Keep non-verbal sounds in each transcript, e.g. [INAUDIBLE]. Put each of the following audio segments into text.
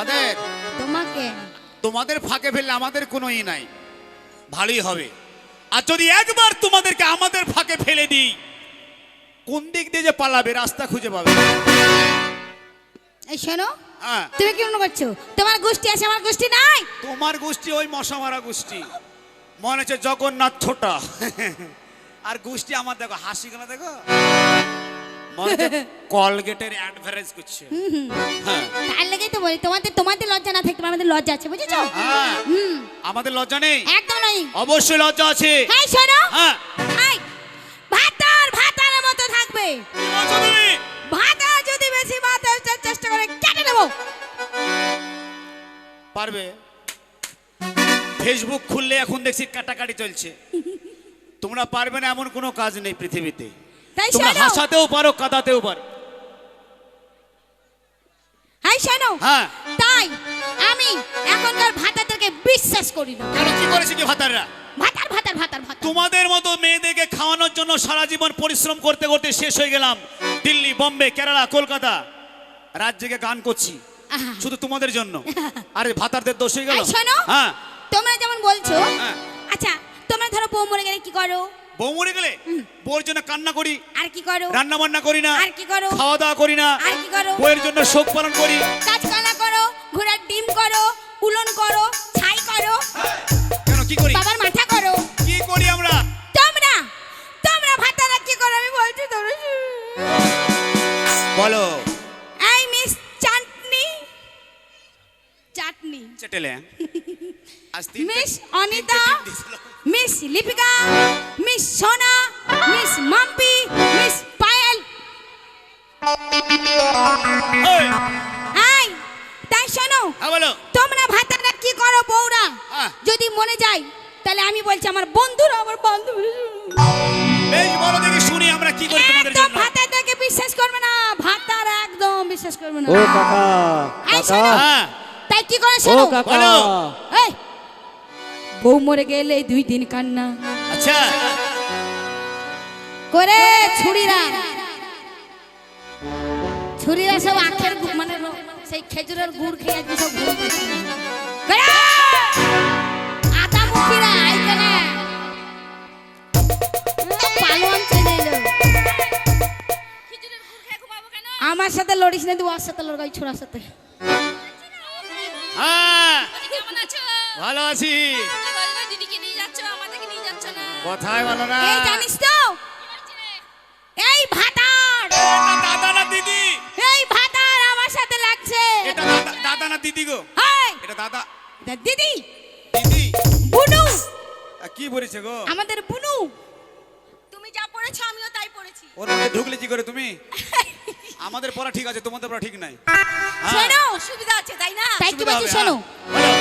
কাদের তোমাকে? তোমাদের ফাঁকে ফেললে আমাদের কোনো ই নাই। ভালোই হবে। আর যদি একবার তোমাদেরকে আমাদের ফাঁকে ফেলে দিই কোন দিক দিয়ে যে পালাবে রাস্তা খুঁজে পাবে। এই শোনো হ্যাঁ। তুমি কি মনে করছ? তোমার গোষ্ঠী আছে আমার গোষ্ঠী নাই? তোমার গোষ্ঠী ওই মশা মারা গোষ্ঠী। মনে হচ্ছে জগন্নাথ ছোটা। আর গোষ্ঠী আমার দেখো হাসি গেলা দেখো? মনে কলগেটের অ্যাডভারেজ করছে। হ্যাঁ। তার লেগেই তো বলি তোমাদের তোমাদের লজ্জা না থাকতে আমাদের লজ্জা আছে বুঝেছ? হ্যাঁ। হুম। আমাদের লজ্জা নেই? একদম নয় অবশ্যই লজ্জা আছে। হ্যাঁ শোনো। হ্যাঁ। এই ভাতার ভাতারের মতো থাকবে। কি বলছো তুমি ভাতা যদি বেশি ভাত হচ্ছে চেষ্টা করে কেটে দেবো। পারবে? ফেসবুক খুললে এখন দেখছি কাটাকাটি চলছে। তোমরা পারবে না এমন কোনো কাজ নেই পৃথিবীতে। তোমরা হাসাতেও পারো কাঁদাতেও পারো। শোনো। হ্যাঁ। তাই আমি এখনকার ভাতাদেরকে বিশ্বাস করি না। কেন কি করেছে কি ভাতাররা? ভাতার ভাতার ভাতার ভাতার। তোমাদের মতো মেয়েদেরকে খাওয়ানোর জন্য সারা জীবন পরিশ্রম করতে করতে শেষ হয়ে গেলাম। দিল্লি বোম্বে কেরালা কলকাতা। রাজ্যকে গান করছি। শুধু তোমাদের জন্য। আরে ভাতারদের দোষ হয়ে গেল? শোনো। হ্যাঁ। তোমরা যেমন বলছো হ্যাঁ। আচ্ছা তোমরা ধরো বউ মরে গেলে কি করো? বউ মরে গেলে বউর জন্য কান্না করি আর কি করো? রান্না বান্না করি না আর কি করো? খাওয়া দাওয়া করি না আর কি করো? বউয়ের জন্য শোক পালন করি। কাজ কালা করো ঘোড়ার ডিম করো উলন করো ছাই করো। কেন কি করি? বাবার মাথা করো। কি করি আমরা? তোমরা তোমরা ভাতারা কি করো? আমি বলছি তোমরা বলো। এই মিস চাটনি। চাটনি। চেটেলে। [LAUGHS] Miss Anita miss Lipika. Miss Sona miss Mampi miss Payel. এই, এই তাই শোনো হ্যাঁ বলো। তোমরা ভাতারা কি করো বউরা? হ্যাঁ। যদি মনে যায় তাহলে আমি বলছি আমার বন্ধুরা আমার বান্ধব বেশ বলো দেখি শুনি আমরা কি করি তোমাদের জন্য। ভাতারটাকে বিশ্বাস করবে না ভাতার একদম বিশ্বাস করবে না। ও কাকা কাকা। হ্যাঁ। তাই কি করে শোনো? বলো। এই বউ মরে গেলে দুই দিন কান্না। আচ্ছা। করে ছুরিরা। ছুরিরা সব আখের মানে সেই খেজুরের গুড় খেয়ে আজকে সব ঘুরে বেড়াচ্ছে। আদা মুখিরা আইকানে পালোয়ান চলে এলো। আমার সাথে লড়িস না তুই ওর সাথে লড়াই ছোড়ার সাথে। হ্যাঁ। ভালো আছি। কি বলল দিদিকে নিয়ে যাচ্ছ আমাদেরকে নিয়ে যাচ্ছ না? কথাই বলো না। জানিস তো দাদা না দিদি গো? এটা দাদা। দিদি? দিদি। বুনু! কি বলেছে গো? আমাদের বুনু! তুমি যা পড়েছো আমিও তাই পড়েছি। ওর মধ্যে ঢুকলে কি করে তুমি? আমাদের পড়া ঠিক আছে তোমাদের পড়া ঠিক নাই। হ্যাঁ, শোনো সুবিধা আছে তাই না? তাই কি বলছি শোনো? হ্যাঁ।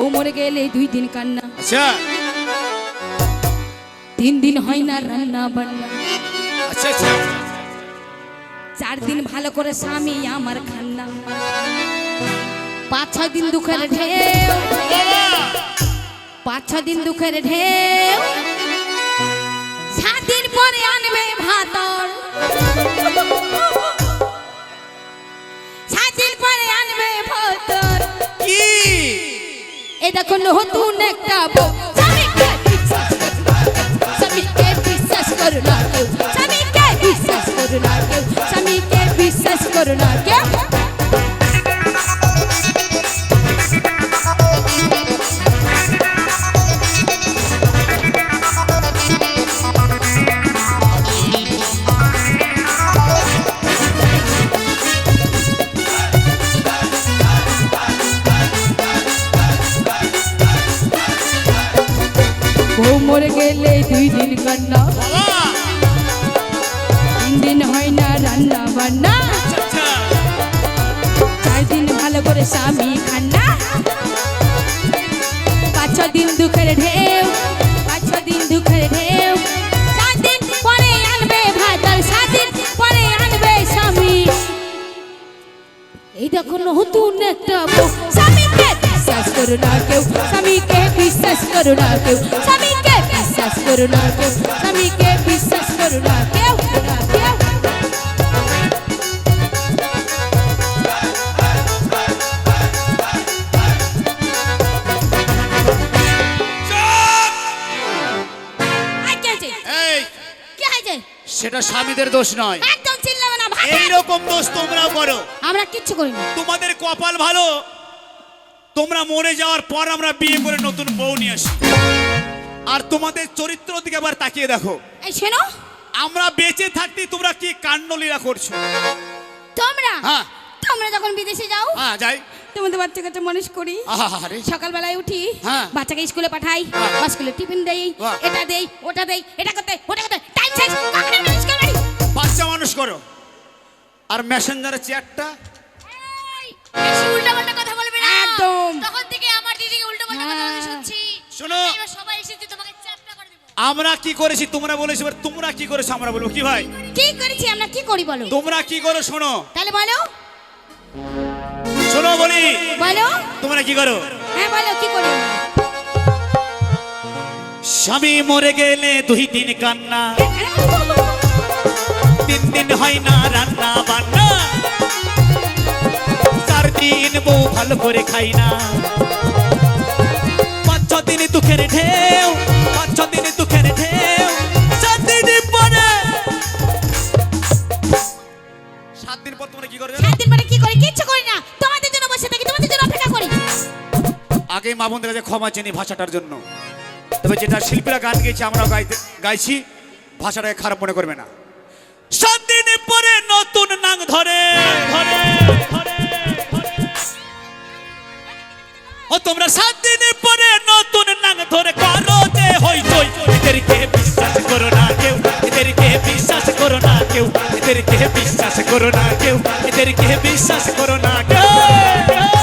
ও মরে গেলে দুই দিন কান্না। আচ্ছা। তিন দিন হয় না রান্না বান্না। আচ্ছা আচ্ছা। চার দিন ভালো করে স্বামী আমার খান্না। পাঁচ ছয় দিন দুঃখের ঢেউ। পাঁচ ছ দিন দুঃখের ঢেউ। সাত দিন পরে আনবে ভাতর সাত দিন পরে আনবে ভাতর কি? এ দেখো নতুন একটা বউ। স্বামীকে বিশ্বাস করো না কেউ। স্বামীকে বিশ্বাস করো না কেউ স্বামীকে বিশ্বাস করো না কেউ মরে গেলে দুই দিন কান্না। তিন দিন হয় না রান্না বান্না। চার দিন ভালো করে স্বামী খান্না। পাঁচ ছ দিন দুঃখের ঢেউ, পাঁচ ছ দিন দুঃখের ঢেউ। সাত দিন পরে আনবে ভাতার সাত দিন পরে আনবে স্বামী। এই দেখো নতুন একটা বিশ্বাস করো না কেউ। স্বামীকে বিশ্বাস করো না কেউ। স্বামীকে বিশ্বাস করো না কেউ। স্বামীকে বিশ্বাস করো না কেউ। সেটা স্বামীদের দোষ নয়। একদম চিল্লাবে না এইরকম দোষ তোমরা করো। আমরা কিচ্ছু করি না তোমাদের কপাল ভালো। তোমরা মরে যাওয়ার পর আমরা বিয়ে করে নতুন বউ নিয়ে আসি। আর তোমাদের চরিত্র দিকে আবার তাকিয়ে দেখো। এই শোনো। আমরা বেঁচে থাকতে তোমরা কি কাণ্ডলীলা করছ? তোমরা? হ্যাঁ। তোমরা যখন বিদেশে যাও হ্যাঁ যাই। তোমাদের বাচ্চা কাচ্চা মানুষ করি। আরে সকালবেলায় উঠি হ্যাঁ। বাচ্চাকে স্কুলে পাঠাই বাহ। বা স্কুলে টিফিন দেই বাহ। এটা দেই ওটা দেই এটা করতে ওটা করতে টাইম শেষ কখন স্কুল বাড়ি। বাচ্চা মানুষ করো। আর মেসেঞ্জারের চেয়ারটা এই, বেশি উল্টাপাল্টা একদম। তখন থেকে আমার দিদিকে উল্টাপাল্টা কথা হ্যাঁ। শুনছি। শোনো। সবাই এসেছে তোমাকে চ্যাপটা করে দেবো। আমরা কি করেছি তোমরা বলেছ এবার তোমরা কি করেছ আমরা বলব কি ভাই? কি করেছি আমরা কি করি বলো? তোমরা কি করো শোনো। তাহলে বলো। শোনো বলি। বলো। তোমরা কি করো? হ্যাঁ বলো কি করি স্বামী মরে গেলে দুই দিন কান্না। তিন দিন হয় না রান্না বান্না ভালো করে খাই না। পাঁচ ছ দিন দুঃখের ঢেউ পাঁচ ছ দিন দুঃখের ঢেউ সাত দিন পরে। সাত দিন পর তোমরা কি করো? সাত দিন পরে কি করি? কিচ্ছু করি না। তোমাদের জন্য বসে থাকি তোমাদের জন্য অপেক্ষা করি। আগে মা বোনদের কাছে ক্ষমা চেনি ভাষাটার জন্য। তবে যেটা শিল্পীরা গান গেয়েছে আমরাও গাইতে গাইছি ভাষাটাকে খারাপ মনে করবে না। সাত দিন পরে নতুন নাং ধরে ধরে, ধরে। ও তোমরা সাত দিনের পরে নতুন নাং ধরে করো যে হই চই এদেরকে বিশ্বাস করো না কেউ, এদেরকে বিশ্বাস করো না কেউ, এদেরকে বিশ্বাস করো না কেউ, এদেরকে বিশ্বাস করো না কেউ।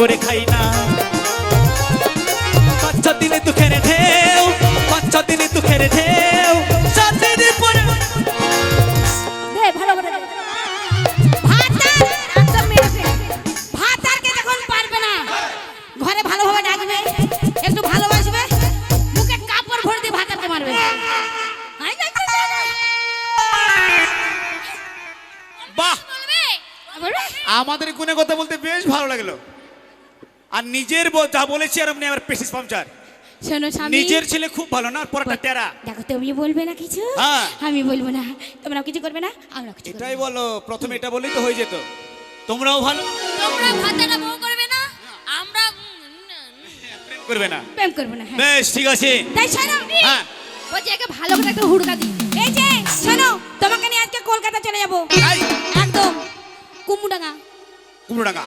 করে খাই না। পাঁচ ছ দিনে দুঃখের ঢেউ। পাঁচ ছ দিনে দুঃখের ঢেউ ঘরে ভালোভাবে ডাকবে একটু ভালোবাসবে মুখে কাপড় ভরে দিয়ে ভাতারকে মারবে। বাহ? আমাদের গুণে কথা বলতে বেশ ভালো লাগল। আর নিজের ব- যা বলেছি আর আপনি আমার পেশিস শোনো স্বামী। নিজের ছেলে খুব ভালো না আর পরটা টেরা। দেখো তুমি বলবে না কিছু? হ্যাঁ। আমি বলব না। তোমরা কিছু করবে না আমরা কিছু এটাই বলো প্রথমে এটা বললেই তো হয়ে যেত। তোমরাও ভালো? তোমরা ভাতাটা বউ করবে না আমরা প্রেম করবে না। প্রেম করব না হ্যাঁ। বেশ ঠিক আছে। তাই শোনো। হ্যাঁ। বলছি একে ভালো করে একটা হুড়কা দিই এই যে শোনো তোমাকে নিয়ে আজকে কলকাতা চলে যাব। একদম। কুমুডাঙ্গা কুমড়োডাঙ্গা।